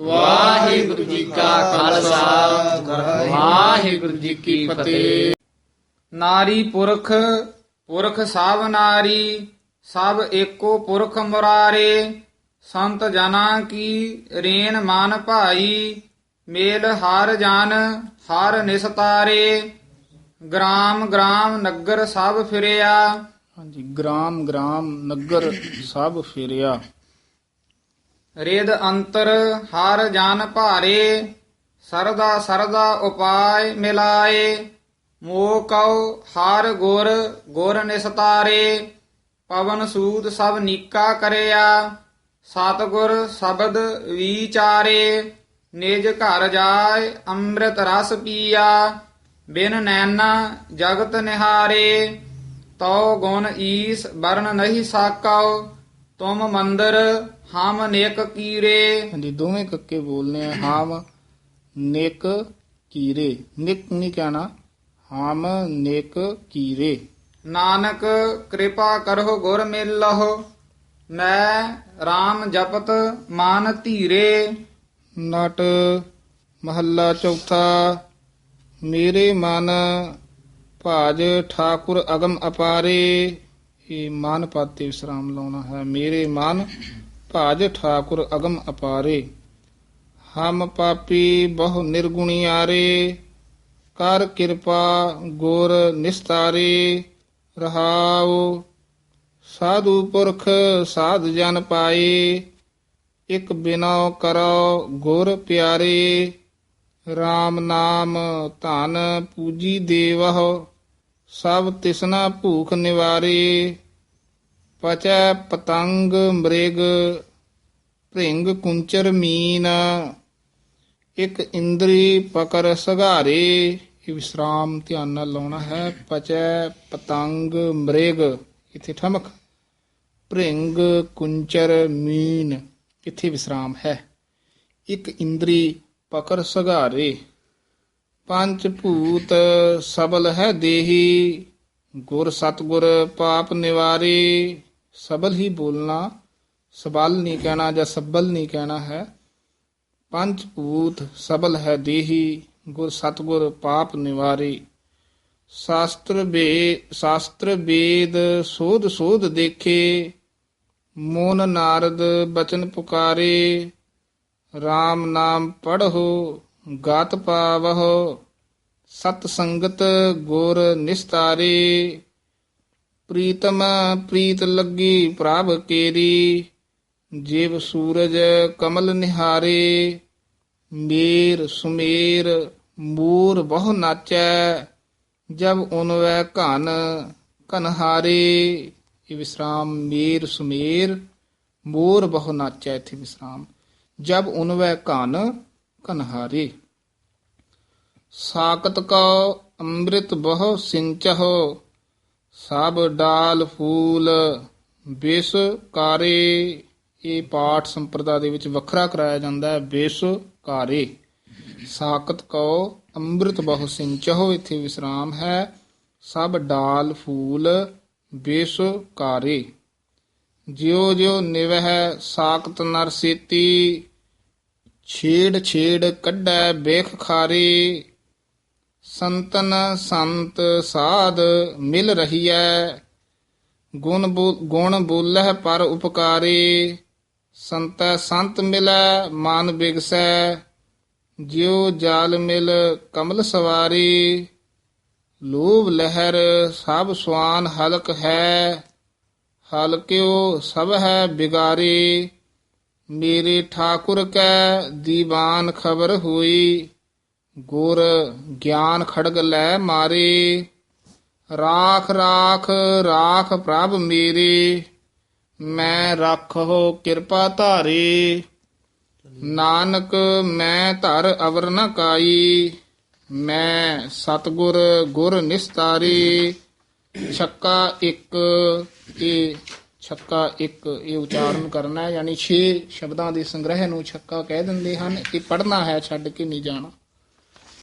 ਵਾਹਿਗੁਰੂ ਜੀ ਕਾ ਖਾਲਸਾ। ਵਾਹਿਗੁਰੂ ਜੀ ਕੀ ਫਤਿਹ। ਨਾਰੀ ਪੁਰਖ ਪੁਰਖ ਸਭ ਨਾਰੀ, ਸਭ ਏਕੋ ਪੁਰਖ ਮੁਰਾਰੇ, ਸੰਤ ਜਨਾ ਕੀ ਰੇਨ ਮਾਨ ਭਾਈ, ਮੇਲ ਹਰ ਜਨ, ਹਰ ਨਿਸਤਾਰੇ। ਗ੍ਰਾਮ ਗ੍ਰਾਮ ਨਗਰ ਸਭ ਫਿਰਿਆ। ਹਾਂਜੀ, ਗ੍ਰਾਮ ਗ੍ਰਾਮ ਨਗਰ ਸਭ ਫੇਰਿਆ। ਰਿਦ ਅੰਤਰ ਹਰ ਜਨ ਭਾਰੇ, ਸਰਦਾ ਸਰਦਾ ਉਪਾਇ ਮਿਲਾਏ, ਮੋਹ ਕਉ ਹਰ ਗੁਰ ਗੁਰ ਨਿਸਤਾਰੇ, ਪਵਨ ਸੂਦ ਸਭ ਨੀਕਾ ਕਰਿਆ, ਸਤਗੁਰ ਸ਼ਬਦ ਵਿਚਾਰੇ, ਨਿਜ ਘਰ ਜਾਏ ਅੰਮ੍ਰਿਤ ਰਸ ਪੀਆ, ਬਿਨ ਨੈਣਾ ਜਗਤ ਨਿਹਾਰੇ, ਤਉ ਗੁਣ ਈਸ ਵਰਨ ਨਹੀਂ ਸਾਕਉ, ਤੁਮ ਮੰਦਰ ਹਮ ਨੇਕ ਕੀਰੇ ਹਾਂਜੀ ਦੋਵੇਂ ਕੱਕੇ ਬੋਲਨੇ ਆ ਹਾਮ ਨੇਕ ਕੀਰੇ। ਨਿਕ ਨਹੀਂ ਕਹਿਣਾ ਹਾਮ ਨੇਕ ਕੀਰੇ। ਨਾਨਕ ਕਿਰਪਾ ਕਰੋ ਗੁਰ ਮਿਲਹੁ ਮੈਂ RAM ਜਪਤ ਮਾਨ ਧੀਰੇ। ਨਟ ਮਹੱਲਾ ਚੌਥਾ ਮੇਰੇ ਮਨ ਭਾਜ ਠਾਕੁਰ ਅਗਮ ਅਪਾਰੇ। ਇਹ ਮਨ ਪਾਤੇ ਵਿਸਰਾਮ ਲਾਉਣਾ ਹੈ। ਮੇਰੇ ਮਨ ਭਾਜ ਠਾਕੁਰ ਅਗਮ ਅਪਾਰੇ, ਹਮ ਪਾਪੀ ਬਹੁ ਨਿਰਗੁਣਿਆਰੇ, ਕਰ ਕਿਰਪਾ ਗੁਰ ਨਿਸਤਾਰੇ, ਰਹਾਉ ਸਾਧੂ ਪੁਰਖ ਸਾਧ ਜਨ ਪਾਏ, ਇਕ ਬਿਨੋ ਕਰੋ ਗੁਰ ਪਿਆਰੇ RAM ਨਾਮ ਧਨ ਪੂਜੀ ਦੇਵਹੁ, ਸਭ ਤਿਸਨਾ ਭੂਖ ਨਿਵਾਰੇ। ਪਚੈ ਪਤੰਗ ਮ੍ਰਿਗ, ਭ੍ਰਿੰਗ ਕੁੰਚਰ ਮੀਨ, ਇਕ ਇੰਦਰੀ ਪਕਰ ਸਗਾਰੇ ਇਹ ਵਿਸਰਾਮ ਧਿਆਨ ਨਾਲ ਲਾਉਣਾ ਹੈ। ਪਚੈ ਪਤੰਗ ਮ੍ਰਿਗ, ਇਥੇ ਠਮਕ। ਭ੍ਰਿੰਗ ਕੁੰਚਰ ਮੀਨ, ਇੱਥੇ ਵਿਸਰਾਮ ਹੈ। ਇੱਕ ਇੰਦਰੀ ਪਕਰ ਸਗਾਰੇ ਪੰਜ ਭੂਤ ਸਬਲ ਹੈ ਦੇਹੀ, ਗੁਰ ਸਤਗੁਰ ਪਾਪ ਨਿਵਾਰੇ ਸਬਲ ਹੀ ਬੋਲਣਾ ਸਬਲ ਨਹੀਂ ਕਹਿਣਾ ਜਾਂ ਸਬਲ ਨਹੀਂ ਕਹਿਣਾ ਹੈ ਪੰਜ ਭੂਤ ਸਬਲ ਹੈ ਦੇਹੀ ਗੁਰ ਸਤਗੁਰ ਪਾਪ ਨਿਵਾਰੀ ਸ਼ਾਸਤਰ ਵੇ ਸ਼ਾਸਤਰ ਵੇਦ ਸੋਧ ਸੋਧ ਦੇਖੇ ਮੋਨ ਨਾਰਦ ਬਚਨ ਪੁਕਾਰੇ RAM ਨਾਮ ਪੜ੍ਹੋ ਗਾਤ ਪਾਵਹੁ ਸਤ ਸੰਗਤ ਗੁਰ ਨਿਸਤਾਰੇ ਪ੍ਰੀਤਮ ਪ੍ਰੀਤ ਲੱਗੀ ਪ੍ਰਭ ਕੇਰੀ, ਜਿਵ ਸੂਰਜ ਕਮਲ ਨਿਹਾਰੇ, ਮੇਰ ਸੁਮੇਰ ਮੂਰ ਬਹੁ ਨਾਚੈ, ਜਬ ਉਨਵੈ ਘਨ ਕਨਹਾਰੇ ਇਹ ਵਿਸਰਾਮ ਮੇਰ ਸੁਮੇਰ ਮੋਰ ਬਹੁ ਨਾਚੈ, ਇਥੇ ਵਿਸਰਾਮ। ਜਬ ਉਨਵੈ ਘਨ ਕਨਹਾਰੇ ਸਾਕਤ ਕਉ ਅੰਮ੍ਰਿਤ ਬਹੁ ਸਿੰਚਹੁ ਸਭ ਡਾਲ ਫੂਲ ਬਿਸ ਕਾਰੇ, ਇਹ ਪਾਠ ਸੰਪਰਦਾ ਦੇ ਵਿੱਚ ਵੱਖਰਾ ਕਰਾਇਆ ਜਾਂਦਾ ਹੈ, ਬਿਸ ਕਾਰੇ। ਸਾਕਤ ਕਉ, ਅੰਮ੍ਰਿਤ ਬਹੁ ਸਿੰਚਹੁ, ਇਥੇ ਵਿਸਰਾਮ ਹੈ। ਸਭ ਡਾਲ ਫੂਲ ਬਿਸ ਕਾਰੇ। ਜਿਉ ਜਿਉ ਨਿਵਹਿ ਸਾਕਤ ਨਰਸੇਤੀ ਛੇੜ ਛੇੜ ਕੱਢੈ ਬੇਖ ਖਾਰੇ। ਸੰਤਨ ਸੰਤ ਸਾਧ ਮਿਲ ਰਹੀਐ, ਗੁਣ ਬੋ- ਗੁਣ ਬੋਲਹਿ ਪਰ ਉਪਕਾਰੇ, ਸੰਤੈ ਸੰਤ ਮਿਲੈ, ਮਨ ਬਿਗਸੈ, ਜਿਉ ਜਾਲ ਮਿਲ ਕਮਲ ਸਵਾਰੀ, ਲੋਭ ਲਹਿਰ ਸਭ ਸੁਆਨ ਹਲਕ ਹੈ ਹਲਕਿਓ ਸਭ ਹੈ ਬਿਗਾਰੀ, ਮੇਰੇ ਠਾਕੁਰ ਕੈ ਦੀਵਾਨ ਖਬਰ ਹੋਈ। ਗੁਰ ਗਿਆਨ ਖੜਗ ਲੈ ਮਾਰੇ, ਰਾਖ ਰਾਖ ਰਾਖ ਪ੍ਰਭ ਮੇਰੇ, ਮੈਂ ਰੱਖੋ ਕਿਰਪਾ ਧਾਰੇ। ਨਾਨਕ, ਮੈਂ ਧਰ ਅਵਰ ਨ ਕਾਈ, ਮੈਂ ਸਤਗੁਰ ਗੁਰ ਨਿਸਤਾਰੀ। ਛੱਕਾ ਇੱਕ, ਇਹ ਛੱਕਾ ਇੱਕ, ਇਹ ਉਚਾਰਨ ਕਰਨਾ ਹੈ, ਯਾਨੀ 6 ਸ਼ਬਦਾਂ ਦੇ ਸੰਗ੍ਰਹਿ ਨੂੰ ਛੱਕਾ ਕਹਿ ਦਿੰਦੇ ਹਨ, ਇਹ ਪੜ੍ਹਨਾ ਹੈ, ਛੱਡ ਕੇ ਨਹੀਂ ਜਾਣਾ।